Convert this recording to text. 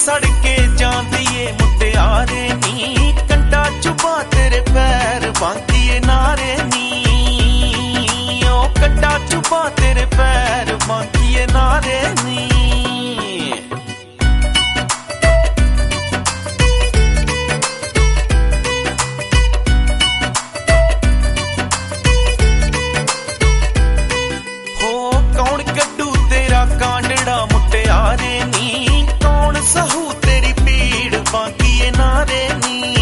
ਸੜਕੇ ਜਾਂਦੀ ਏ ਮੁਟਿਆਰੇ ਨੀ ਕੰਡਾ ਚੁਬਾ ਤੇਰੇ ਪੈਰ ਬਾਂਦੀ ਏ ਨਾਰੇ ਨੀ ਓ ਕੰਡਾ ਚੁਬਾ ਤੇਰੇ ਪੈਰ ਬਾਂਦੀ ਏ ਨਾਰੇ ਨੀ venir.